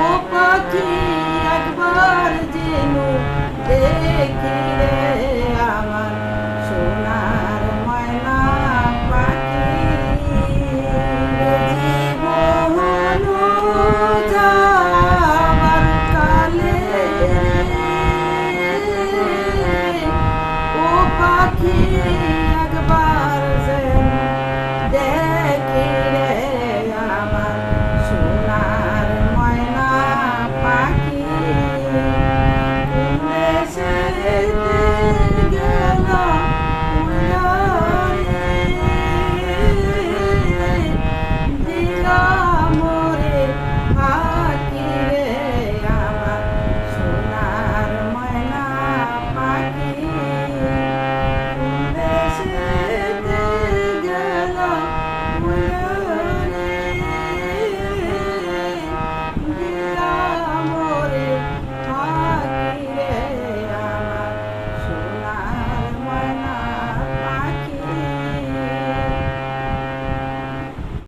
ও পাখি একবার যেন দেখি রে